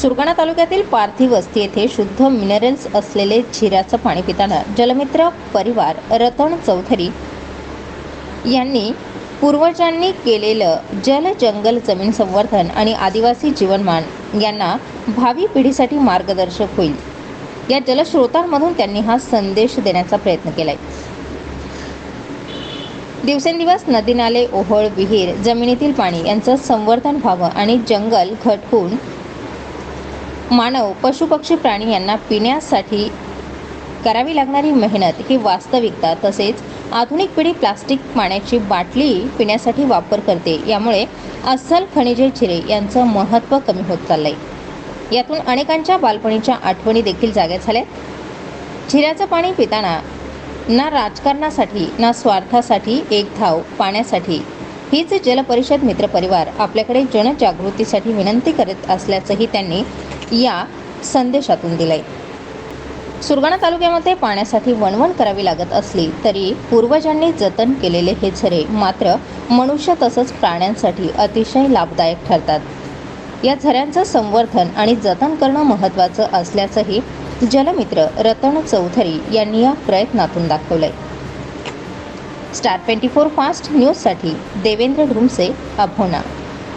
सुरगाणा तालुक्यातील पार्थी वस्ती येथे शुद्ध मिनरल्स असलेले झिऱ्याचं पाणी पिताना जलमित्र परिवार रतन चौधरी यांनी पूर्वजांनी केलेलं जल जंगल जमीन संवर्धन आणि आदिवासी जीवनमान यांना भावी पिढीसाठी मार्गदर्शक होईल. या जलस्रोतांमधून त्यांनी हा संदेश देण्याचा प्रयत्न केलाय. दिवसेंदिवस नदी नाले ओहळ विहीर जमिनीतील पाणी यांचं संवर्धन व्हावं आणि जंगल घटकून मानव पशुपक्षी प्राणी यांना पिण्यासाठी करावी लागणारी मेहनत ही वास्तविकता तसेच आधुनिक पिढी प्लास्टिक पाण्याची बाटली पिण्यासाठी वापर करते. यामुळे अस्सल खनिजे झिरे यांचं महत्त्व कमी होत चाललंय. यातून अनेकांच्या बालपणीच्या आठवणी देखील जाग्या झाल्यात. झिऱ्याचं पाणी पिताना ना राजकारणासाठी ना स्वार्थासाठी एक धाव पाण्यासाठी. हीच जलपरिषद मित्रपरिवार आपल्याकडे जनजागृतीसाठी विनंती करत असल्याचंही त्यांनी या संदेशातून दिलंय. सुरगाणा तालुक्यामध्ये पाण्यासाठी वणवण करावी लागत असली तरी पूर्वजांनी जतन केलेले हे झरे मात्र मनुष्य तसंच प्राण्यांसाठी अतिशय लाभदायक ठरतात. या झऱ्यांचं संवर्धन आणि जतन करणं महत्त्वाचं असल्याचंही जलमित्र रतन चौधरी यांनी या प्रयत्नातून दाखवलंय. स्टार ट्वेंटी फोर फास्ट न्यूजसाठी देवेंद्र ढुमसे अभोना.